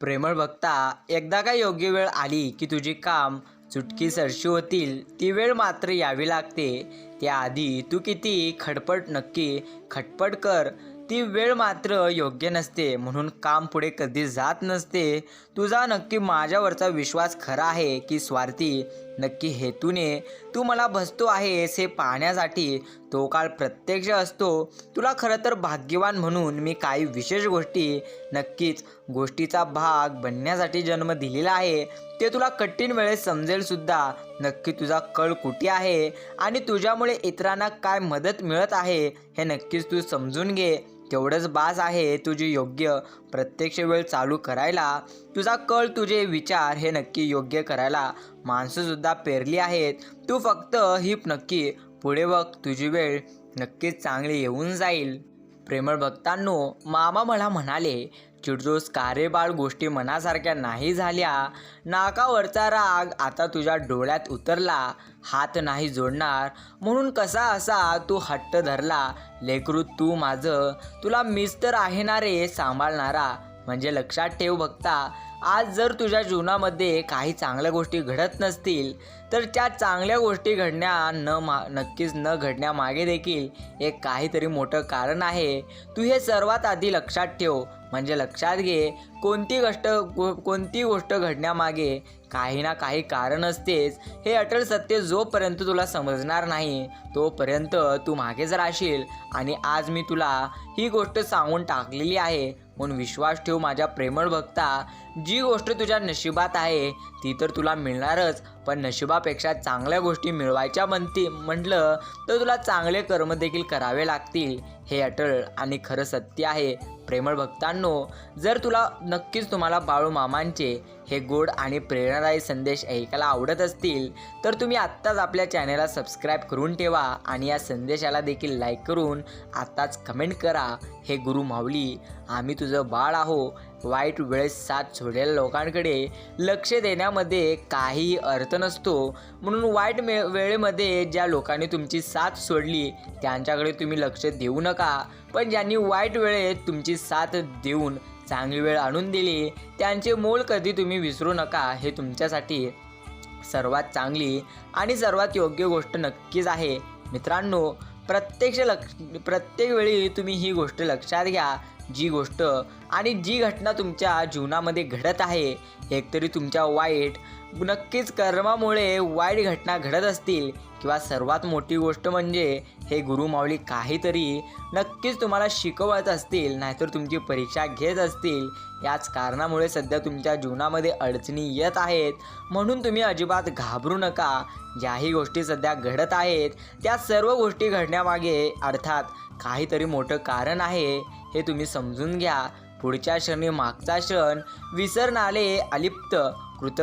प्रेमळ बघता एकदा का योग्य वेळ आली की तुझी काम चुटकी सरशी होतील ती वेळ मात्र यावी लागते. त्याआधी तू किती खटपट नक्की खटपट कर ती वेळ मात्र योग्य नसते म्हणून काम पुढे कधी जात नसते. तुझा नक्की माझ्यावरचा विश्वास खरा आहे की स्वार्थी? नक्की हेतूने तू मला बसतो आहेस हे पाहण्यासाठी तो काळ प्रत्यक्ष असतो. तुला खरं तर भाग्यवान म्हणून मी काही विशेष गोष्टी नक्कीच गोष्टीचा भाग बनण्यासाठी जन्म दिलेला आहे. ते तुला कठीण वेळेस समजेलसुद्धा नक्की तुझा कळ कुठे आहे? आणि तुझ्यामुळे इतरांना काय मदत मिळत आहे? हे नक्कीच तू समजून घे. तेवढंच बास आहे तुझी योग्य प्रत्यक्ष वेळ चालू करायला. तुझा कळ तुझे विचार हे नक्की योग्य करायला माणसंसुद्धा पेरली आहेत. तू फक्त ही नक्की. पुढे बघ तुझी वेळ नक्कीच चांगली येऊन जाईल. प्रेमळ भक्तांनो मामा मला म्हणाले चिडजोस कार्यबाळ गोष्टी मनासारख्या नाही झाल्या. नाकावरचा राग आता तुझ्या डोळ्यात उतरला. हात नाही जोडणार. म्हणून कसा असा तू हट्ट धरला. लेकरू तू माझं. तुला मीच तर आहे ना रे सांभाळणारा. म्हणजे लक्षात ठेव बघता आज जर तुझ्या जीवनामध्ये काही चांगल्या गोष्टी घडत नसतील तर त्या चांगल्या गोष्टी घडण्या न मा नक्कीच न घडण्यामागे देखील एक काहीतरी मोठं कारण आहे. तू हे सर्वात आधी लक्षात ठेव. म्हणजे लक्षात घे कोणती गोष्ट गो कोणती गोष्ट घडण्यामागे काही ना काही कारण असतेच हे अटल सत्य जोपर्यंत तुला समजणार नाही तोपर्यंत तू मागेच राहशील आणि आज मी तुला ही गोष्ट सांगून टाकलेली आहे म्हणून विश्वास ठेव माझ्या प्रेमळ भक्ता. जी गोष्ट तुझ्या नशिबात आहे ती तर तुला मिळणारच पण नशिबापेक्षा चांगल्या गोष्टी मिळवायच्या म्हणते म्हटलं तर तुला चांगले कर्म देखील करावे लागतील. हे अटळ आणि खरं सत्य आहे प्रेमळ भक्तांनो जर तुला नक्कीच तुम्हाला बाळू मामांचे हे गोड आणि प्रेरणादायी संदेश ऐकायला आवडत असतील तर तुम्ही आत्ताच आपल्या चॅनेलला सबस्क्राईब करून ठेवा आणि या संदेशाला देखील लाईक करून आत्ताच कमेंट करा. हे गुरु माऊली आम्ही तुझं बाळ आहो वाईट वेळेस साथ सोडलेल्या लोकांकडे. लक्ष देण्यामध्ये काहीही अर्थ नसतो. म्हणून वाईट मे वेळेमध्ये ज्या लोकांनी तुमची साथ सोडली त्यांच्याकडे तुम्ही लक्ष देऊ नका. पण ज्यांनी वाईट वेळेत तुमची साथ देऊन चांगली वेळ आणून दिली त्यांचे मोल कधी तुम्ही विसरू नका हे तुमच्यासाठी सर्वात चांगली आणि सर्वात योग्य गोष्ट नक्कीच आहे. मित्रांनो प्रत्यक्ष लक्ष प्रत्येक वेळी तुम्ही ही गोष्ट लक्षात घ्या. जी गोष्ट आणि जी घटना तुमच्या जीवनामध्ये घडत आहे एकतरी तुमच्या वाईट नक्कीच कर्मामुळे वाईट घटना घडत असतील किंवा सर्वात मोठी गोष्ट म्हणजे हे गुरुमाऊली काहीतरी नक्कीच तुम्हाला शिकवत असतील नाहीतर तुमची परीक्षा घेत असतील. याच कारणामुळे सध्या तुमच्या जीवनामध्ये अडचणी येत आहेत. म्हणून तुम्ही अजिबात घाबरू नका. ज्याही गोष्टी सध्या घडत आहेत त्या सर्व गोष्टी घडण्यामागे अर्थात काहीतरी मोठं कारण आहे हे तुम्ही समजून घ्या. पुढच्या क्षणी मागचा क्षण विसरणाले अलिप्त कृत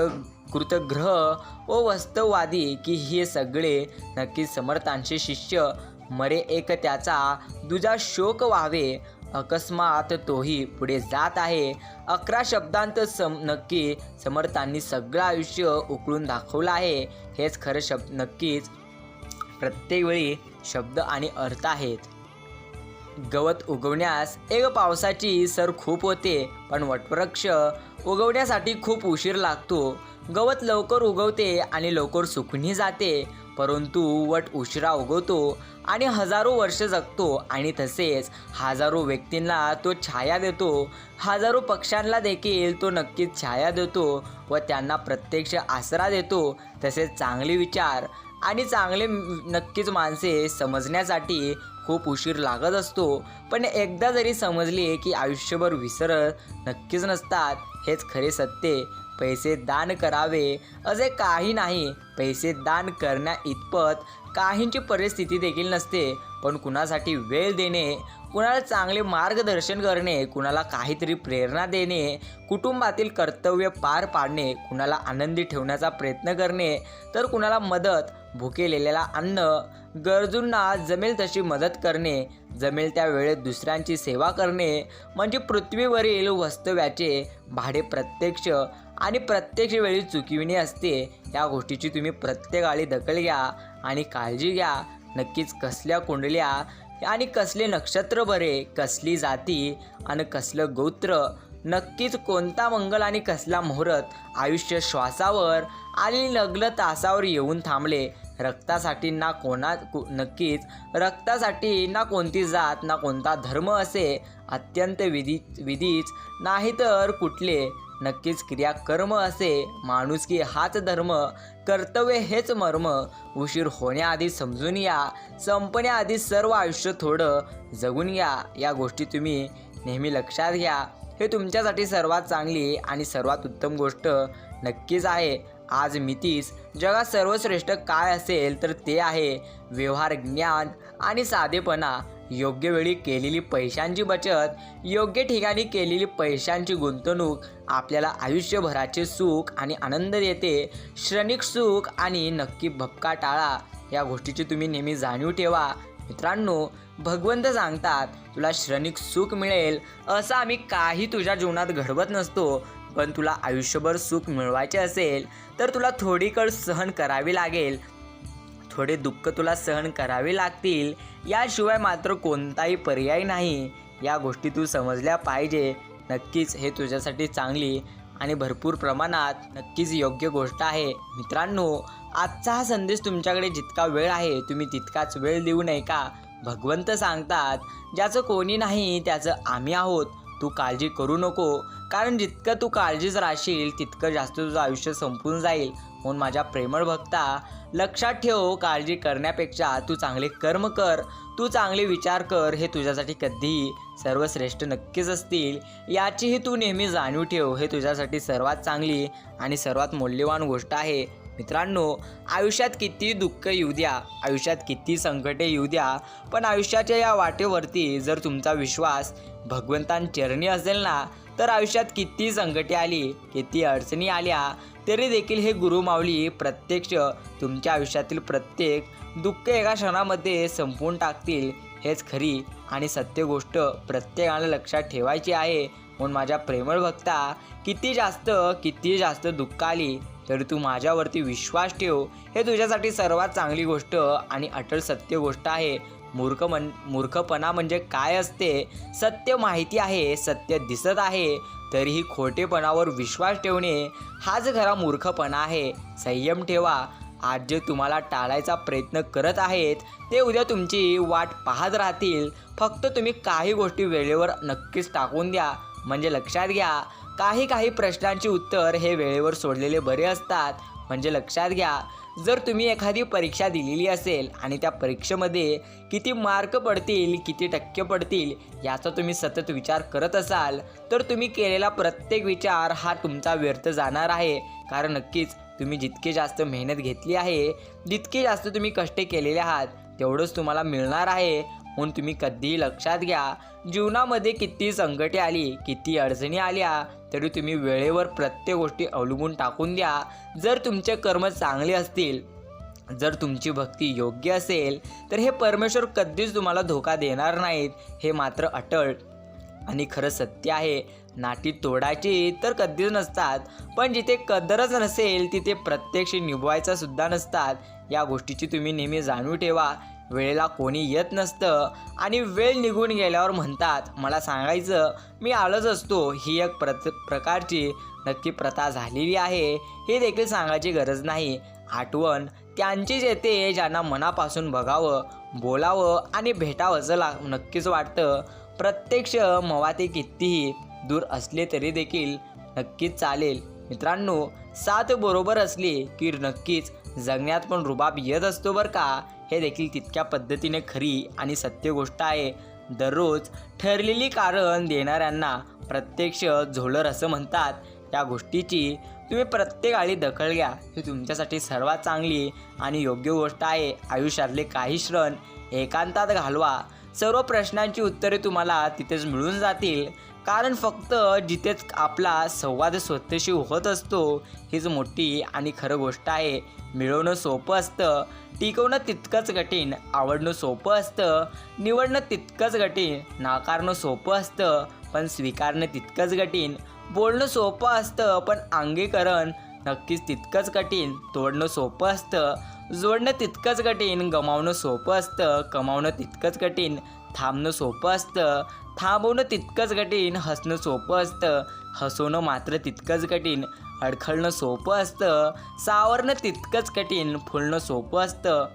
कृतग्रह व वास्तववादी की हे सगळे नक्की समर्थांचे शिष्य मरे एक त्याचा दुजा शोक व्हावे. अकस्मात तोही पुढे जात आहे. अकरा शब्दांत सम नक्की समर्थांनी सगळं आयुष्य उकळून दाखवलं आहे. हेच खरं शब्द नक्कीच प्रत्येक वेळी शब्द आणि अर्थ आहेत. गवत उगवण्यास एक पावसाची सर खूप होते पण वटवृक्ष उगवण्यासाठी खूप उशीर लागतो. गवत लवकर उगवते आणि लवकर सुकूनही जाते परंतु वट उशिरा उगवतो आणि हजारो वर्ष जगतो आणि तसेच हजारो व्यक्तींना तो छाया देतो. हजारो पक्ष्यांना देखील तो नक्कीच छाया देतो व त्यांना प्रत्यक्ष आसरा देतो. तसेच चांगले विचार आणि चांगले नक्कीच माणसे समजण्यासाठी खूप उशीर लागत असतो. पण एकदा जरी समजले की आयुष्यभर विसरत नक्कीच नसतात हेच खरे सत्य पैसे दान करावे असे काही नाही. पैसे दान करण्या इतपत काहींची परिस्थिती देखील नसते. पण कुणासाठी वेळ देणे कुणाला चांगले मार्गदर्शन करणे कुणाला काहीतरी प्रेरणा देणे कुटुंबातील कर्तव्य पार पाडणे कुणाला आनंदी ठेवण्याचा प्रयत्न करणे तर कुणाला मदत भुकेलेल्याला अन्न गरजूंना जमेल तशी मदत करणे जमेल त्या वेळेत दुसऱ्यांची सेवा करणे म्हणजे पृथ्वीवरील वास्तव्याचे भाडे प्रत्यक्ष आणि प्रत्यक्ष वेळी चुकविणे असते. या गोष्टीची तुम्ही प्रत्येकाळी दखल घ्या आणि काळजी घ्या. नक्कीच कसल्या कुंडल्या आणि कसले नक्षत्र बरे कसली जाती आणि कसलं गोत्र नक्कीच कोणता मंगल आणि कसला मुहूर्त आयुष्य श्वासावर आणि लग्न तासावर येऊन थांबले. रक्तासाठी ना कोणा को- नक्कीच रक्तासाठी ना कोणती जात ना कोणता धर्म असे अत्यंत विधी विधीच नाही तर कुठले? नक्कीच क्रिया कर्म असे माणुसकी हाच धर्म कर्तव्य हेच मर्म. उशीर होण्याआधी समजून या संपण्याआधी सर्व आयुष्य थोडं जगून घ्या या गोष्टी तुम्ही नेहमी लक्षात घ्या. हे तुमच्यासाठी सर्वात चांगली आणि सर्वात उत्तम गोष्ट नक्कीच आहे. आज मितीस जगात सर्वश्रेष्ठ काय असेल तर ते आहे व्यवहार ज्ञान आणि साधेपणा. योग्य वेळी केलेली पैशांची बचत योग्य ठिकाणी केलेली पैशांची गुंतवणूक आपल्याला आयुष्यभराचे सुख आणि आनंद देते क्षणिक सुख आणि नक्की भपका टाळा या गोष्टीची तुम्ही नेहमी जाणीव ठेवा. मित्रांनो भगवंत सांगतात तुला क्षणिक सुख मिळेल असं आम्ही काही तुझ्या जीवनात घडवत नसतो पण तुला आयुष्यभर सुख मिळवायचे असेल तर तुला थोडी कळ सहन करावी लागेल थोडे दुःख तुला सहन करावे लागतील. याशिवाय मात्र कोणताही पर्याय नाही. या गोष्टी तू समजल्या पाहिजे. नक्कीच हे तुझ्यासाठी चांगली आणि भरपूर प्रमाणात नक्कीच योग्य गोष्ट आहे. मित्रांनो आजचा हा संदेश तुमच्याकडे जितका वेळ आहे तुम्ही तितकाच वेळ देऊ नये का? भगवंत सांगतात ज्याचं कोणी नाही त्याचं आम्ही आहोत. तू काळजी करू नको कारण जितकं तू काळजीच राहशील तितकं जास्त तुझं आयुष्य संपून जाईल. म्हणून माझ्या प्रेमळ भक्ता लक्षात ठेव काळजी करण्यापेक्षा तू चांगले कर्म कर तू चांगले विचार कर हे तुझ्यासाठी कधीही सर्वश्रेष्ठ नक्कीच असतील. याचीही तू नेहमी जाणीव ठेव हे तुझ्यासाठी सर्वात चांगली आणि सर्वात मौल्यवान गोष्ट आहे. मित्रांनो आयुष्यात किती दुःख येऊ द्या आयुष्यात किती संकटे येऊ द्या पण आयुष्याच्या या वाटेवरती जर तुमचा विश्वास भगवंतांचरणी असेल ना तर आयुष्यात किती संकटे आली किती अडचणी आल्या तरी देखील हे गुरु माऊली प्रत्यक्ष तुमच्या आयुष्यातील प्रत्येक दुःख एका क्षणामध्ये संपवून टाकतील हेच खरी आणि सत्य गोष्ट प्रत्येकाला लक्षात ठेवायची आहे. म्हणून माझ्या प्रेमळ भक्ता किती जास्त किती जास्त दुःख आली तरी तू माझ्यावरती विश्वास ठेव. हे तुझ्यासाठी सर्वात चांगली गोष्ट आणि अटल सत्य गोष्ट आहे. मूर्ख मन मूर्खपणा म्हणजे काय असते? सत्य माहिती आहे सत्य दिसत आहे तरीही खोटेपणावर विश्वास ठेवणे हाच खरा मूर्खपणा आहे. संयम ठेवा. आज जे तुम्हाला टाळायचा प्रयत्न करत आहेत ते उद्या तुमची वाट पाहत राहतील. फक्त तुम्ही काही गोष्टी वेळेवर नक्कीच टाकून द्या. म्हणजे लक्षात घ्या काही काही प्रश्नांची उत्तर हे वेळेवर सोडलेले बरे असतात. म्हणजे लक्षात घ्या जर तुम्ही एखादी परीक्षा दिलेली असेल आणि त्या परीक्षेमध्ये किती मार्क पडतील किती टक्के पडतील याचा तुम्ही सतत विचार करत असाल तर तुम्ही केलेला प्रत्येक विचार हा तुमचा व्यर्थ जाणार आहे. कारण नक्कीच तुम्ही जितके जास्त मेहनत घेतली आहे जितके जास्त तुम्ही कष्ट केलेले आहात तेवढंच तुम्हाला मिळणार आहे. म्हणून तुम्ही कधीही लक्षात घ्या जीवनामध्ये किती संकटे आली किती अडचणी आल्या तरी तुम्ही वेळेवर प्रत्येक गोष्टी अवलंबून टाकून द्या. जर तुमचे कर्म चांगले असतील जर तुमची भक्ती योग्य असेल तर हे परमेश्वर कधीच तुम्हाला धोका देणार नाहीत. हे मात्र अटळ आणि खरं सत्य आहे. नाटी तोडायची तर कधीच नसतात पण जिथे कदरच नसेल तिथे प्रत्यक्ष निभवायचा सुद्धा नसतात. या गोष्टीची तुम्ही नेहमी जाणीव ठेवा. वेळेला कोणी येत नसतं आणि वेळ निघून गेल्यावर म्हणतात मला सांगायचं मी आलोच असतो. ही एक प्रत प्रकारची नक्की प्रथा झालेली आहे. हे देखील सांगायची गरज नाही. आठवण त्यांचीच येते ज्यांना मनापासून बघावं बोलावं आणि भेटावंसं ला नक्कीच वाटतं. प्रत्यक्ष मवाते कितीही दूर असले तरी देखील नक्कीच चालेल. मित्रांनो साथ बरोबर असली की नक्कीच जगण्यात पण रुबाब येत असतो बरं का? हे देखील तितक्या पद्धतीने खरी आणि सत्य गोष्ट आहे. दररोज ठरलेली कारण देणाऱ्यांना प्रत्यक्ष झोलर असं म्हणतात. या गोष्टीची तुम्ही प्रत्येक आळी दखल घ्या. ही तुमच्यासाठी सर्वात चांगली आणि योग्य गोष्ट आहे. आयुष्यातले काही क्षण एकांतात घालवा. सर्व प्रश्नांची उत्तरे तुम्हाला तिथेच मिळून जातील. कारण फक्त जिथेच आपला संवाद स्वतःशी होत असतो हीच मोठी आणि खरं गोष्ट आहे. मिळवणं सोपं असतं टिकवणं तितकंच कठीण आवडणं सोपं असतं निवडणं तितकंच कठीण नाकारणं सोपं असतं पण स्वीकारणं तितकंच कठीण बोलणं सोपं असतं पण अंगीकरण नक्कीच तितकंच कठीण तोडणं सोपं असतं जोडणं तितकंच कठीण गमावणं सोपं असतं कमावणं तितकंच कठीण थांबणं सोपं असतं. थांबवणं तितकंच कठीण हसणं सोपं असतं. हसवणं मात्र तितकंच कठीण अडखळणं सोपं असतं. सावरणं तितकंच कठीण फुलणं सोपं असतं.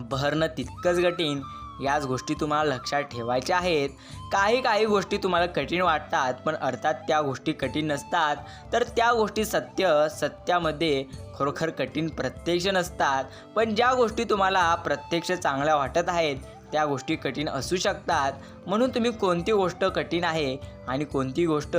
भरणं तितकंच कठीण याच गोष्टी तुम्हाला लक्षात ठेवायच्या आहेत. काही काही गोष्टी तुम्हाला कठीण वाटतात पण अर्थात त्या गोष्टी कठीण नसतात. तर त्या गोष्टी सत्य सत्यामध्ये खरोखर कठीण प्रत्यक्ष नसतात. पण ज्या गोष्टी तुम्हाला प्रत्यक्ष चांगल्या वाटत आहेत त्या गोष्टी कठीण असू शकतात. म्हणून तुम्ही कोणती गोष्ट कठीण आहे आणि कोणती गोष्ट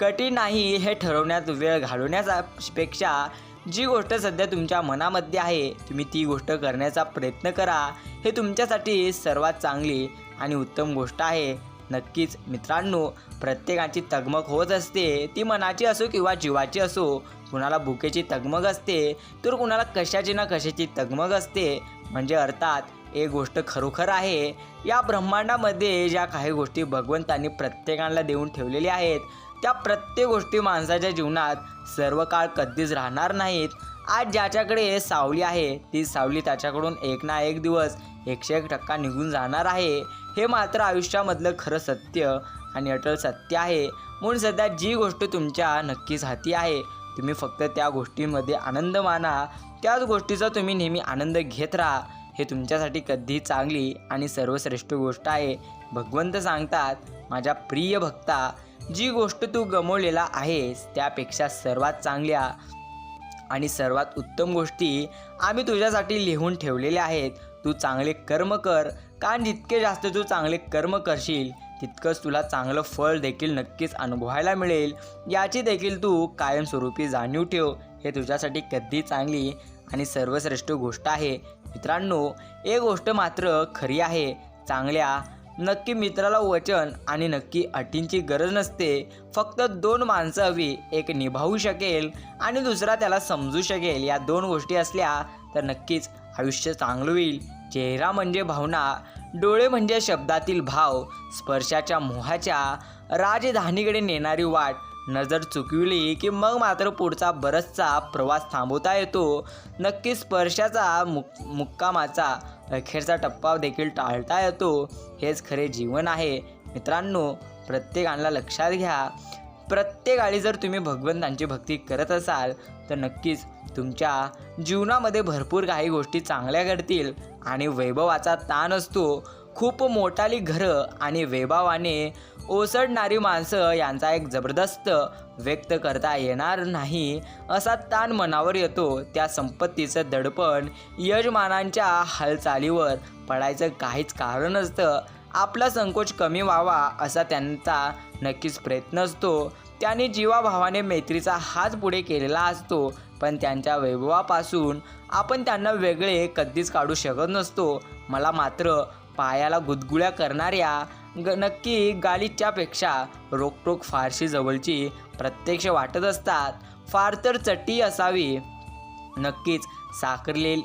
कठीण नाही हे ठरवण्यात वेळ घालवण्यापेक्षा जी गोष्ट सध्या तुमच्या मनामध्ये आहे तुम्ही ती गोष्ट करण्याचा प्रयत्न करा. हे तुमच्यासाठी सर्वात चांगली आणि उत्तम गोष्ट आहे. नक्कीच मित्रांनो प्रत्येकाची तगमग होत असते. ती मनाची असो किंवा जीवाची असो कुणाला भुकेची तगमग असते तर कुणाला कशाची ना कशाची तगमग असते. म्हणजे अर्थात एक गोष्ट खरोखर आहे. या ब्रह्मांडामध्ये ज्या काही गोष्टी भगवंतांनी प्रत्येकाला देऊन ठेवलेल्या आहेत त्या प्रत्येक गोष्टी माणसाच्या जीवनात सर्व काळ कधीच राहणार नाहीत. आज ज्याच्याकडे सावली आहे ती सावली त्याच्याकडून एक ना एक दिवस एकशे एक टक्का निघून जाणार आहे. हे मात्र आयुष्यामधलं खरं सत्य आणि अटल सत्य आहे. म्हणून सध्या जी गोष्ट तुमच्या नक्कीच हाती आहे तुम्ही फक्त त्या गोष्टीमध्ये आनंद माना. त्याच गोष्टीचा तुम्ही नेहमी आनंद घेत राहा. हे तुमच्यासाठी कधी चांगली आणि सर्वश्रेष्ठ गोष्ट आहे. भगवंत सांगतात माझ्या प्रिय भक्ता जी गोष्ट तू गमवलेला आहेस त्यापेक्षा सर्वात चांगल्या आणि सर्वात उत्तम गोष्टी आम्ही तुझ्यासाठी लिहून ठेवलेल्या आहेत. तू चांगले कर्म कर कारण जितके जास्त तू चांगले कर्म करशील तितकंच तुला चांगलं फळ देखील नक्कीच अनुभवायला मिळेल. याची देखील तू कायमस्वरूपी जाणीव ठेव. हे तुझ्यासाठी कधी चांगली आणि सर्वश्रेष्ठ गोष्ट आहे. मित्रांनो एक गोष्ट मात्र खरी आहे. चांगल्या नक्की मित्राला वचन आणि नक्की अटींची गरज नसते. फक्त दोन माणसं हवी एक निभावू शकेल आणि दुसरा त्याला समजू शकेल. या दोन गोष्टी असल्या तर नक्कीच आयुष्य चांगलं होईल. चेहरा म्हणजे भावना डोळे म्हणजे शब्दातील भाव स्पर्शाच्या मोहाच्या राजधानीकडे नेणारी वाट नजर चुकविली की मग मात्र पुढचा बरचसा प्रवास थांबवता येतो. नक्की स्पर्शाचा मुक मुक्कामाचा अखेरचा टप्पा देखील टाळता येतो. हेच खरे जीवन आहे. मित्रांनो प्रत्येकाला लक्षात घ्या. प्रत्येकाळी जर तुम्ही भगवंतांची भक्ती करत असाल तर नक्कीच तुमच्या जीवनामध्ये भरपूर काही गोष्टी चांगल्या घडतील आणि वैभवाचा ताण असतो. खूप मोठाली घरं आणि वैभवाने ओसडणारी माणसं यांचा एक जबरदस्त व्यक्त करता येणार नाही असा ताण मनावर येतो. त्या संपत्तीचं दडपण यजमानांच्या हालचालीवर पडायचं काहीच कारण नसतं. आपला संकोच कमी व्हावा असा त्यांचा नक्कीच प्रयत्न असतो. त्यांनी जीवाभावाने मैत्रीचा हात पुढे केलेला असतो पण त्यांच्या वैभवापासून आपण त्यांना वेगळे कधीच काढू शकत नसतो. मला मात्र पायाला गुदगुळ्या करणाऱ्या ग नक्की गालिच्यापेक्षा रोकटोक फारशी जवळची प्रत्यक्ष वाटत असतात. फार तर चट्टी असावी. नक्कीच साकारलेल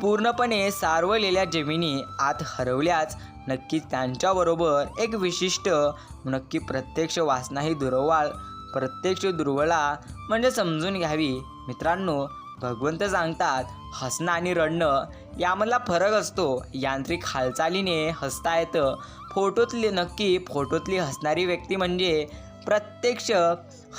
पूर्णपणे सारवलेल्या जमिनी आत हरवल्याच नक्कीच त्यांच्याबरोबर एक विशिष्ट नक्की प्रत्यक्ष वासनाही दुर्वाळ प्रत्यक्ष दुर्वळा म्हणजे समजून घ्यावी. मित्रांनो भगवंत सांगतात हसणं आणि रडणं यामधला फरक असतो. यांत्रिक हालचालीने हसता येतं. फोटोतली नक्की फोटोतली हसणारी व्यक्ती म्हणजे प्रत्यक्ष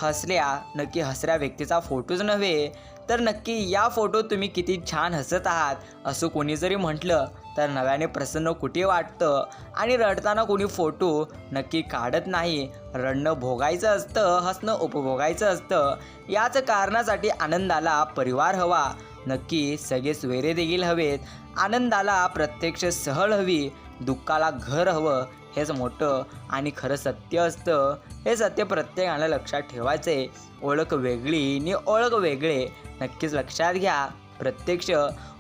हसल्या नक्की हसऱ्या व्यक्तीचा फोटोच नव्हे तर नक्की या फोटोत तुम्ही किती छान हसत आहात असं कोणी जरी म्हटलं तर नव्याने प्रसन्न कुठे वाटतं? आणि रडताना कोणी फोटो नक्की काढत नाही रडणं भोगायचं असतं हसणं उपभोगायचं असतं याच कारणासाठी आनंदाला परिवार हवा नक्की सगळे सोयरे देखील हवेत आनंदाला प्रत्यक्ष सहल हवी दुःखाला घर हवं हेच मोठं आणि खरं सत्य असतं हे सत्य प्रत्येकाला लक्षात ठेवायचे. ओळख वेगळी आणि ओळख वेगळे नक्कीच लक्षात घ्या. प्रत्यक्ष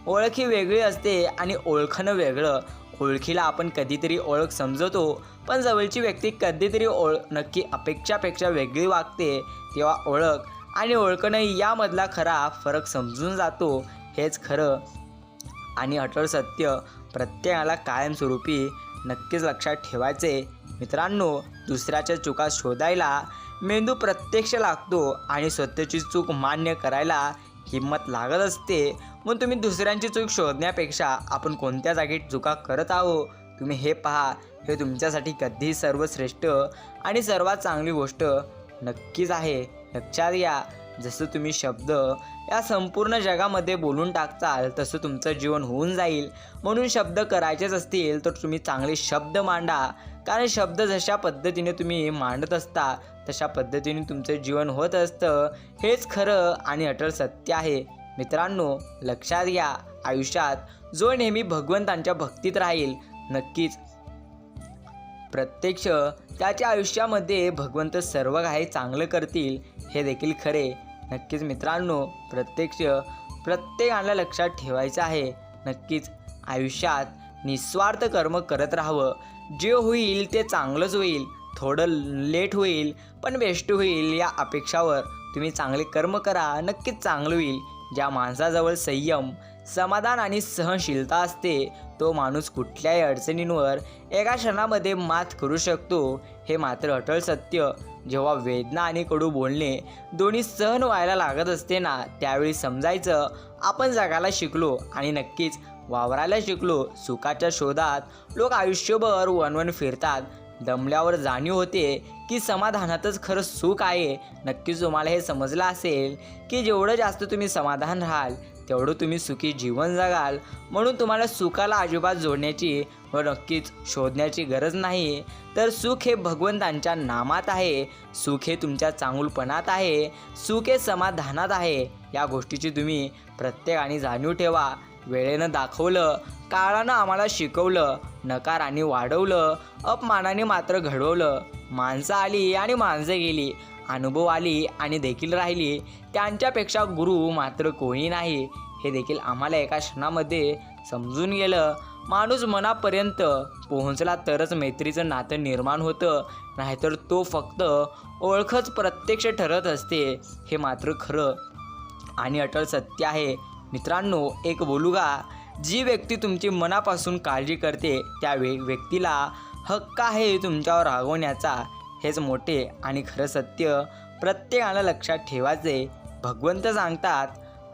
ओळख ही वेगळी असते आणि ओळखणं वेगळं. ओळखीला आपण कधीतरी ओळख समजवतो पण जवळची व्यक्ती कधीतरी ओळ नक्की अपेक्षापेक्षा वेगळी वागते. तेव्हा ओळख आणि ओळखणं यामधला खरा फरक समजून जातो हेच खरं आणि अटळ सत्य. प्रत्येकाला कायमस्वरूपी नक्कीच लक्षात ठेवायचे. मित्रांनो दुसऱ्याच्या चुका शोधायला मेंदू प्रत्यक्ष लागतो आणि स्वतःची चूक मान्य करायला हिंमत लागत असते. मग तुम्ही दुसऱ्यांची चूक शोधण्यापेक्षा आपण कोणत्या जागी चुका करत आहो तुम्ही हे पहा. हे तुमच्यासाठी कधीही सर्वश्रेष्ठ आणि सर्वात चांगली गोष्ट नक्कीच आहे. लक्षात घ्या. जसं तुम्ही शब्द या संपूर्ण जगामध्ये बोलून टाकताल तसं तुमचं जीवन होऊन जाईल. म्हणून शब्द करायचेच असतील तर तुम्ही चांगले शब्द मांडा. कारण शब्द जशा पद्धतीने तुम्ही मांडत असता तशा पद्धतीने तुमचं जीवन होत असतं. हेच खरं आणि अटल सत्य आहे. मित्रांनो लक्षात घ्या आयुष्यात जो नेहमी भगवंतांच्या भक्तीत राहील नक्कीच प्रत्यक्ष त्याच्या आयुष्यामध्ये भगवंत सर्व काही चांगलं करतील हे देखील खरे. नक्कीच मित्रांनो प्रत्यक्ष प्रत्येकाला लक्षात ठेवायचं आहे. नक्कीच आयुष्यात निस्वार्थ कर्म करत राहावं. जे होईल ते चांगलंच होईल. थोडं लेट होईल पण बेस्ट होईल या अपेक्षावर. तुम्ही चांगले कर्म करा नक्कीच चांगलं होईल. ज्या माणसाजवळ संयम समाधान आणि सहनशीलता असते तो माणूस कुठल्याही अडचणींवर एका क्षणामध्ये मात करू शकतो. हे मात्र अटळ सत्य. जेव्हा वेदना आणि कडू बोलणे दोन्ही सहन व्हायला लागत असते ना त्यावेळी समजायचं आपण जगायला शिकलो आणि नक्कीच वावरायला शिकलो. सुखाच्या शोधात लोक आयुष्यभर वनवन फिरतात. दमल्यावर जाणीव होते की समाधानातच खरं सुख आहे. नक्कीच तुम्हाला हे समजलं असेल की जेवढं जास्त तुम्ही समाधान राहाल तेवढं तुम्ही सुखी जीवन जगाल. म्हणून तुम्हाला सुखाला अजिबात जोडण्याची व नक्कीच शोधण्याची गरज नाही. तर सुख हे भगवंतांच्या नामात आहे. सुख हे तुमच्या चांगुलपणात आहे. सुख हे समाधानात आहे. या गोष्टीची तुम्ही प्रत्येकाने जाणीव ठेवा. वेळेनं दाखवलं काळानं आम्हाला शिकवलं नकाराने वाढवलं अपमानाने मात्र घडवलं. माणसं आली आणि माणसं गेली. अनुभव आली आणि देखील राहिली त्यांच्यापेक्षा गुरु मात्र कोणी नाही. हे देखील आम्हाला एका क्षणामध्ये समजून गेलं. माणूस मनापर्यंत पोहोचला तरच मैत्रीचं नातं निर्माण होतं. नाहीतर तो फक्त ओळखच प्रत्यक्ष ठरत असते. हे मात्र खरं आणि अटल सत्य आहे. मित्रांनो एक बोलू का? जी व्यक्ती तुमची मनापासून काळजी करते त्या वे व्यक्तीला हक्क आहे तुमच्यावर रागवण्याचा. हेच मोठे आणि खरं सत्य प्रत्येकाला लक्षात ठेवायचे. भगवंत सांगतात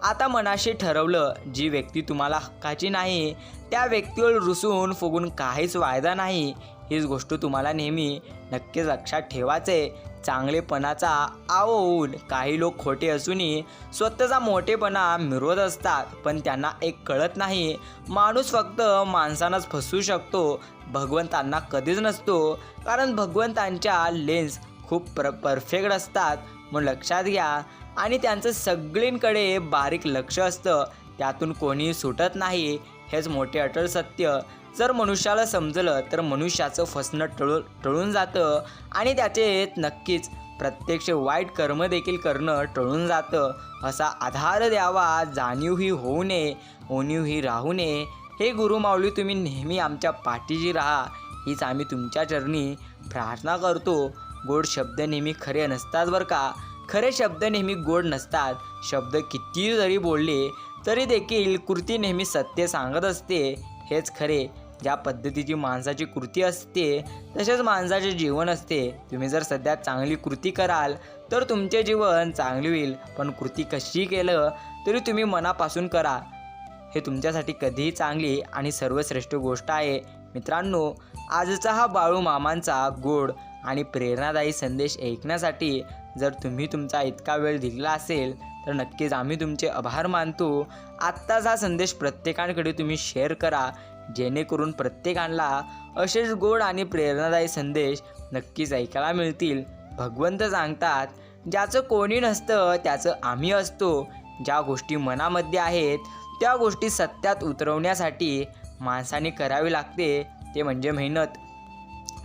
आता मनाशी ठरवलं जी व्यक्ती तुम्हाला हक्काची नाही त्या व्यक्तीवर रुसून फुगून काहीच वायदा नाही. हीच गोष्ट तुम्हाला नेहमी नक्कीच लक्षात ठेवायचे. चांगलेपणाचा आवो होऊन काही लोक खोटे असूनही स्वतःचा मोठेपणा मिरवत असतात पण त्यांना एक कळत नाही. माणूस फक्त माणसानंच फसवू शकतो भगवंतांना कधीच नसतो. कारण भगवंतांच्या लेन्स खूप प्र परफेक्ट असतात म्हणून लक्षात घ्या. आणि त्यांचं सगळींकडे बारीक लक्ष असतं. त्यातून कोणीही सुटत नाही. हेच मोठे अटल सत्य. जर मनुष्याला समजलं तर मनुष्याचं फसणं टळू टळून जातं. आणि त्याचे नक्कीच प्रत्यक्ष वाईट कर्म देखील करणं टळून जातं. असा आधार द्यावा. जाणीवही होऊ नये ओणीवही राहू नये. हे गुरुमाऊली तुम्ही नेहमी आमच्या पाठीशी राहा. हीच आम्ही तुमच्या चरणी प्रार्थना करतो. गोड शब्द नेहमी खरे नसतात बरं का? खरे शब्द नेहमी गोड नसतात. शब्द किती जरी बोलले तरी देखील कृती नेहमी सत्य सांगत असते. हेच खरे. ज्या पद्धतीची माणसाची कृती असते तसेच माणसाचे जीवन असते. तुम्ही जर सध्या चांगली कृती कराल तर तुमचे जीवन चांगले होईल. पण कृती कशी केलं तरी तुम्ही मनापासून करा. हे तुमच्यासाठी कधीही चांगली आणि सर्वश्रेष्ठ गोष्ट आहे. मित्रांनो आजचा हा बाळू मामांचा गोड आणि प्रेरणादायी संदेश ऐकण्यासाठी जर तुम्ही तुमचा इतका वेळ दिला असेल तर नक्कीच आम्ही तुमचे आभार मानतो. आत्ताच हा संदेश प्रत्येकांकडे तुम्ही शेअर करा जेणेकरून प्रत्येकाला असेच गोड आणि प्रेरणादायी संदेश नक्कीच ऐकायला मिळतील. भगवंत सांगतात ज्याचं कोणी नसतं त्याचं आम्ही असतो. ज्या गोष्टी मनामध्ये आहेत त्या गोष्टी सत्यात उतरवण्यासाठी माणसाने करावी लागते ते म्हणजे मेहनत.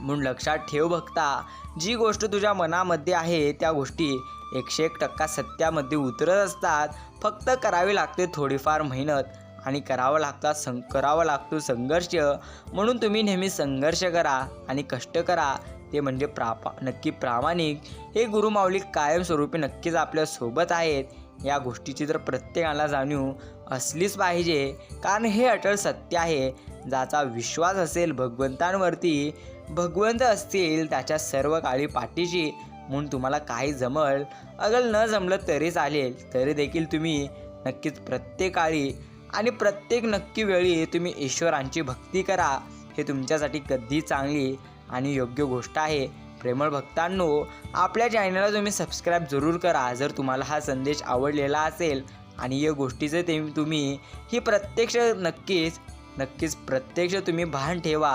म्हणून लक्षात ठेव बघता जी गोष्ट तुझ्या मनामध्ये आहे त्या गोष्टी एकशे एक टक्का सत्यामध्ये उतरत असतात. फक्त करावी लागते थोडीफार मेहनत आणि करावं लागतात सं करावा लागतो संघर्ष. म्हणून तुम्ही नेहमी संघर्ष करा आणि कष्ट करा. ते म्हणजे प्रापा नक्की प्रामाणिक. हे गुरुमाऊली कायमस्वरूपी नक्कीच आपल्यासोबत आहेत. या गोष्टीची तर प्रत्येकाला जाणीव असलीच पाहिजे कारण हे अटळ सत्य आहे ज्याचा विश्वास असेल भगवंतांवरती भगवंत असतील त्याच्या सर्व काळी पाठीशी म्हणून तुम्हाला काही जमल अगल न जमलं तरी चालेल तरी देखील तुम्ही नक्कीच प्रत्येक काळी आणि प्रत्येक नक्की वेळी तुम्ही ईश्वरांची भक्ती करा हे तुमच्यासाठी कधी चांगली आणि योग्य गोष्ट आहे. प्रेमळ भक्तांनो आपल्या चॅनलला तुम्ही सबस्क्राईब जरूर करा जर तुम्हाला हा संदेश आवडलेला असेल. आणि या गोष्टीचं ते तुम्ही ही प्रत्यक्ष नक्कीच नक्कीच प्रत्यक्ष तुम्ही भान ठेवा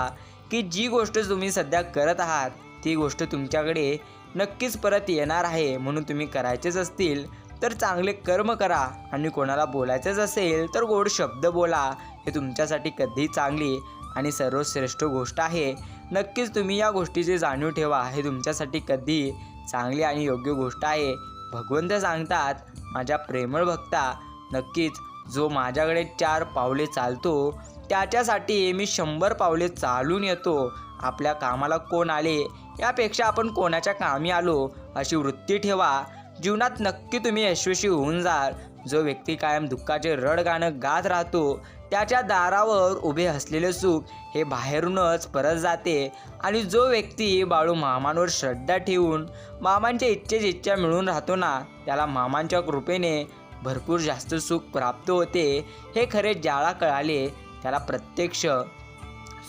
की जी गोष्ट तुम्ही सध्या करत आहात ती गोष्ट तुमच्याकडे नक्कीच परत येणार आहे म्हणून तुम्ही करायचेच असतील. तर चांगले कर्म करा आणि कोणाला बोलायचंच असेल तर गोड शब्द बोला. हे तुमच्यासाठी कधी चांगली आणि सर्वश्रेष्ठ गोष्ट आहे. नक्कीच तुम्ही या गोष्टीची जाणीव ठेवा. हे तुमच्यासाठी कधी चांगली आणि योग्य गोष्ट आहे. भगवंत सांगतात माझ्या प्रेमळ भक्ता नक्कीच जो माझ्याकडे चार पावले चालतो त्याच्यासाठी मी शंभर पावले चालून येतो. आपल्या कामाला कोण आले? यापेक्षा आपण कोणाच्या कामी आलो? अशी वृत्ती ठेवा. जीवनात नक्की तुम्ही यशस्वी होऊन जाल. जो व्यक्ती कायम दुःखाचे रड गाणं गात राहतो त्याच्या दारावर उभे असलेले सुख हे बाहेरूनच परत जाते आणि जो व्यक्ती बाळू मामांवर श्रद्धा ठेवून मामांच्या इच्छेची इच्छा मिळून राहतो ना त्याला मामांच्या कृपेने भरपूर जास्त सुख प्राप्त होते. हे खरे ज्याला कळाले त्याला प्रत्यक्ष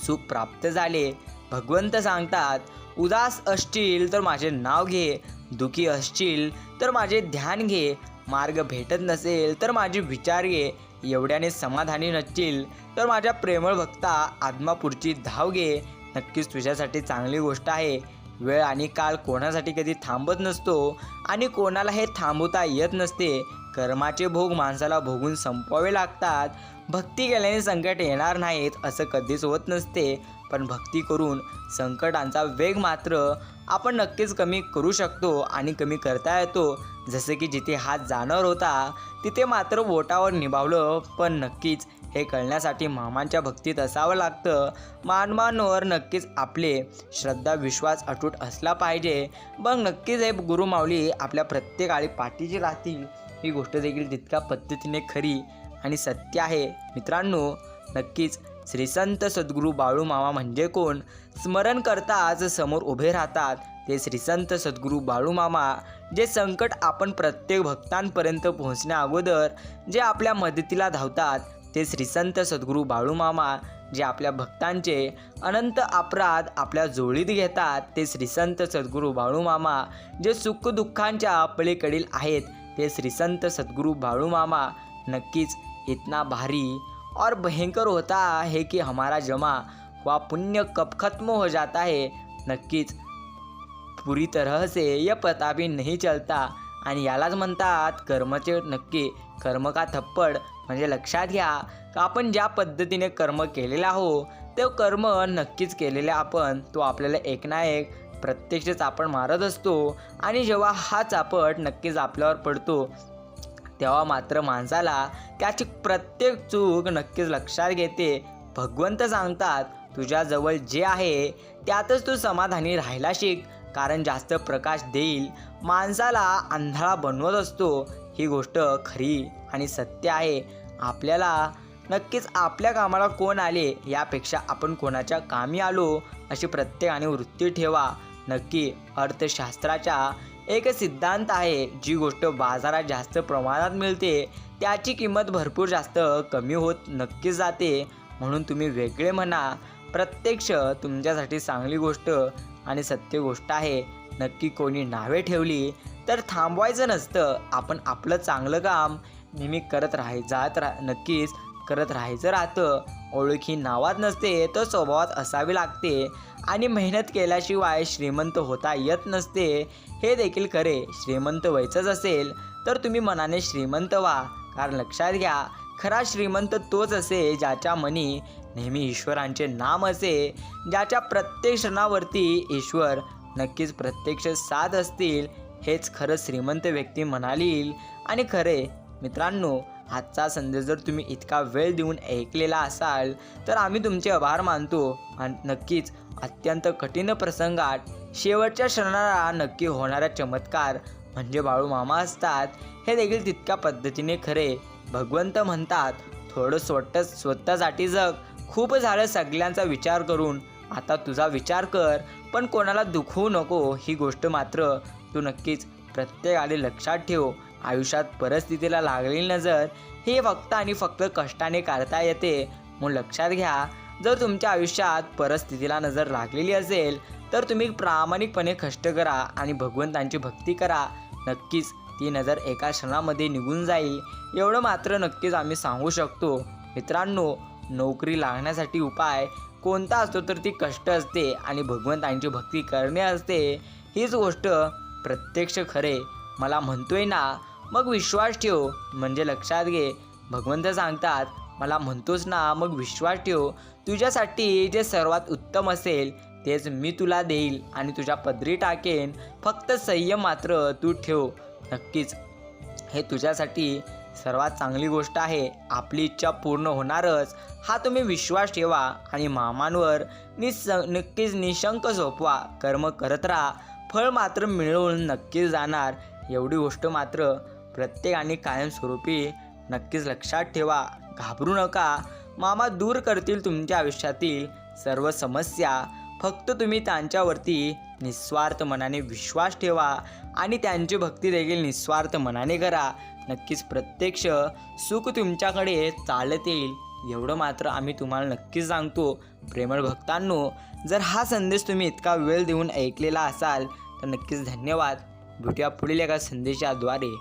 सुख प्राप्त झाले. भगवंत सांगतात उदास असशील तर माझे नाव घे दुखी असशील तर माझे ध्यान घे मार्ग भेटत नसेल तर माझे विचार घे एवढ्याने समाधानी नसतील तर माझ्या प्रेमळ भक्ता आदमापूरची धाव घे. नक्कीच तुझ्यासाठी चांगली गोष्ट आहे. वेळ आणि काळ कोणासाठी कधी थांबत नसतो आणि कोणाला हे थांबवता येत नसते. कर्माचे भोग माणसाला भोगून संपवावे लागतात. भक्ती केल्याने संकट येणार नाहीत असं कधीच होत नसते. पण भक्ती करून संकटांचा वेग मात्र आपण नक्कीच कमी करू शकतो आणि कमी करता येतो. जसे की जिथे हात जाणार होता तिथे मात्र बोटावर निभावलं पण नक्कीच हे कळण्यासाठी मामांच्या भक्तीत असावं लागतं. मानवांवर नक्कीच आपले श्रद्धा विश्वास अटूट असला पाहिजे. मग नक्कीच हे गुरुमाऊली आपल्या प्रत्येक आळी पाठीची राहतील. ही गोष्ट देखील तितक्या पद्धतीने खरी आणि सत्य आहे. मित्रांनो नक्कीच श्रीसंत सद्गुरू बाळू मामा म्हणजे कोण? स्मरण करताच समोर उभे राहतात. ते श्री संत सद्गुरू बाळू मामा जे संकट आपण प्रत्येक भक्तांपर्यंत पोहोचण्या अगोदर जे आपल्या मदतीला धावतात ते श्री संत सद्गुरू बाळू मामा जे आपल्या भक्तांचे अनंत अपराध आपल्या जोळीत घेतात ते श्री संत सद्गुरू बाळू मामा जे सुखदुःखांच्या पलीकडील आहेत ते श्री संत सद्गुरू बाळू मामा नक्कीच इतना भारी और भयंकर होता है कि हमारा जमा वा पुण्य कब खत्म हो जाता है। नक्कीच पुरी तरह से यह पता भी नहीं चलता। आणि यालाच म्हणतात कर्मचे नक्की कर्म का थप्पड म्हणजे लक्षात घ्या का आपण ज्या पद्धतीने कर्म केलेलं आहो ते कर्म नक्कीच केलेले आपण तो आपल्याला एक ना एक प्रत्यक्ष चापण मारत असतो. आणि जेव्हा हा चापट नक्कीच आपल्यावर पडतो तेव्हा मात्र माणसाला त्याची प्रत्येक चूक नक्कीच लक्षात घेते. भगवंत सांगतात तुझ्याजवळ जे आहे त्यातच तू समाधानी राहायला शिक. कारण जास्त प्रकाश देईल माणसाला अंधाळा बनवत असतो. ही गोष्ट खरी आणि सत्य आहे. आपल्याला नक्कीच आपल्या कामाला कोण आले यापेक्षा आपण कोणाच्या कामी आलो अशी प्रत्येकाने वृत्ती ठेवा. नक्की अर्थशास्त्राच्या एक सिद्धांत आहे जी गोष्ट बाजारात जास्त प्रमाणात मिळते. त्याची किंमत भरपूर जास्त कमी होत नक्कीच जाते. म्हणून तुम्ही वेगळे म्हणा. प्रत्यक्ष तुमच्यासाठी चांगली गोष्ट आणि सत्य गोष्ट आहे. नक्की कोणी नावे ठेवली तर थांबवायचं नसतं. आपण आपलं चांगलं काम नेहमी करत राहाय जात रा नक्कीच करत राहायचं राहतं. ओळखी नावात नसते तर स्वभावात असावी लागते आणि मेहनत केल्याशिवाय श्रीमंत होता येत नसते. हे देखील खरे. श्रीमंत व्हायचंच असेल तर तुम्ही मनाने श्रीमंत व्हा. कारण लक्षात घ्या खरा श्रीमंत तोच असे ज्याच्या मनी नेहमी ईश्वरांचे नाम असे ज्याच्या प्रत्येक क्षणावरती ईश्वर नक्कीच प्रत्यक्ष साथ असतील हेच खरं श्रीमंत व्यक्ती म्हणालील. आणि खरे मित्रांनो आजचा संदेश जर तुम्ही इतका वेळ देऊन ऐकलेला असाल तर आम्ही तुमचे आभार मानतो. आणि नक्कीच अत्यंत कठीण प्रसंगात शेवटच्या क्षणाला नक्की होणारा चमत्कार म्हणजे बाळू मामा असतात हे देखील तितक्या पद्धतीने खरे. भगवंत म्हणतात थोडं स्वतः स्वतःसाठी जग खूप झालं सगळ्यांचा विचार करून. आता तुझा विचार कर पण कोणाला दुखवू नको ही गोष्ट मात्र तू नक्कीच प्रत्येकाने लक्षात ठेव. आयुष्यात परिस्थितीला लागलेली नजर हे फक्त आणि फक्त कष्टाने काढता येते. म्हणून लक्षात घ्या जर तुमच्या आयुष्यात परिस्थितीला नजर लागलेली असेल तर तुम्ही प्रामाणिकपणे कष्ट करा आणि भगवंतांची भक्ती करा. नक्कीच ती नजर एका क्षणामध्ये निघून जाईल. एवढं मात्र नक्कीच आम्ही सांगू शकतो. मित्रांनो नोकरी लागण्यासाठी उपाय कोणता असतो तर ती कष्ट असते आणि भगवंतांची भक्ती करणे असते. हीच गोष्ट प्रत्यक्ष खरे. मला म्हणतोय ना मग विश्वास ठेव. म्हणजे लक्षात घे. भगवंत सांगतात मला म्हणतोस ना मग विश्वास ठेव. तुझ्यासाठी जे सर्वात उत्तम असेल तेच मी तुला देईल आणि तुझ्या पदरी टाकेन. फक्त संयम मात्र तू ठेव. नक्कीच. हे तुझ्यासाठी सर्वात चांगली गोष्ट आहे आपली इच्छा पूर्ण होणारच. हा तुम्ही विश्वास ठेवा आणि मामांवर निस नक्कीच निशंक झोपवा. कर्म करत राहा. फळ मात्र मिळवून नक्कीच जाणार. एवढी गोष्ट मात्र प्रत्येकाने कायमस्वरूपी नक्कीच लक्षात ठेवा. घाबरू नका. मामा दूर करतील तुमच्या आयुष्यातील सर्व समस्या. फक्त तुम्ही त्यांच्यावरती निस्वार्थ मनाने विश्वास ठेवा आणि त्यांची भक्ती देखील निस्वार्थ मनाने करा. नक्कीच प्रत्यक्ष सुख तुमच्याकडे चालत येईल एवढं मात्र आम्ही तुम्हाला नक्कीच सांगतो. प्रेमळ भक्तांनो जर हा संदेश तुम्ही इतका वेळ देऊन ऐकलेला असाल तर नक्कीच धन्यवाद. भेटूया पुढील एका संदेशाद्वारे.